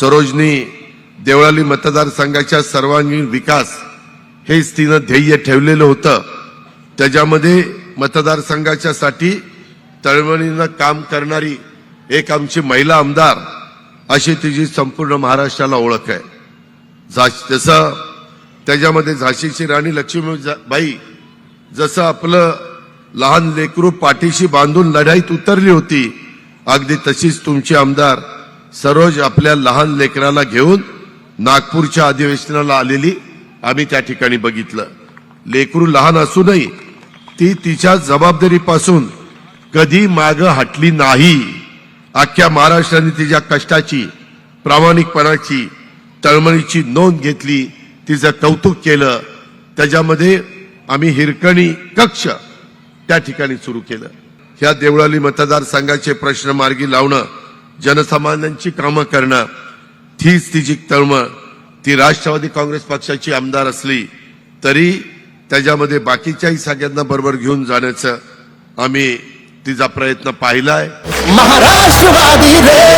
सरोजनी देवळाली मतदारसंघाच्या सर्वांगीण विकास हेच तिनं ध्येय ठेवलेलं होतं. त्याच्यामध्ये मतदारसंघाच्या साठी तळमळीनं काम करणारी एक आमची महिला आमदार अशी तिची संपूर्ण महाराष्ट्राला ओळख आहे. झाशी जसं त्याच्यामध्ये झाशीची राणी लक्ष्मीबाई जसं आपलं लहान लेकरू पाठीशी बांधून लढाईत उतरली होती अगदी तशीच तुमची आमदार सरोज आपल्या लहान लेकराला घेऊन नागपूरच्या अधिवेशनाला आलेली आम्ही त्या ठिकाणी बघितलं. लेकरू लहान असूनही ती तिच्या जबाबदारीपासून कधी माग हटली नाही. अख्ख्या महाराष्ट्राने तिच्या कष्टाची प्रामाणिकपणाची तळमळीची नोंद घेतली तिचं कौतुक केलं. त्याच्यामध्ये आम्ही हिरकणी कक्ष त्या ठिकाणी सुरू केलं. ह्या देवळाली मतदारसंघाचे प्रश्न मार्गी लावणं जनसामान्यांची कामं करणं तीच तिची तळमळ ती राष्ट्रवादी काँग्रेस पक्षाची आमदार असली तरी त्याच्यामध्ये बाकीच्याही सगळ्यांना बरोबर घेऊन जाण्याचं आम्ही तिचा प्रयत्न पाहिलाय. महाराष्ट्रवादी रे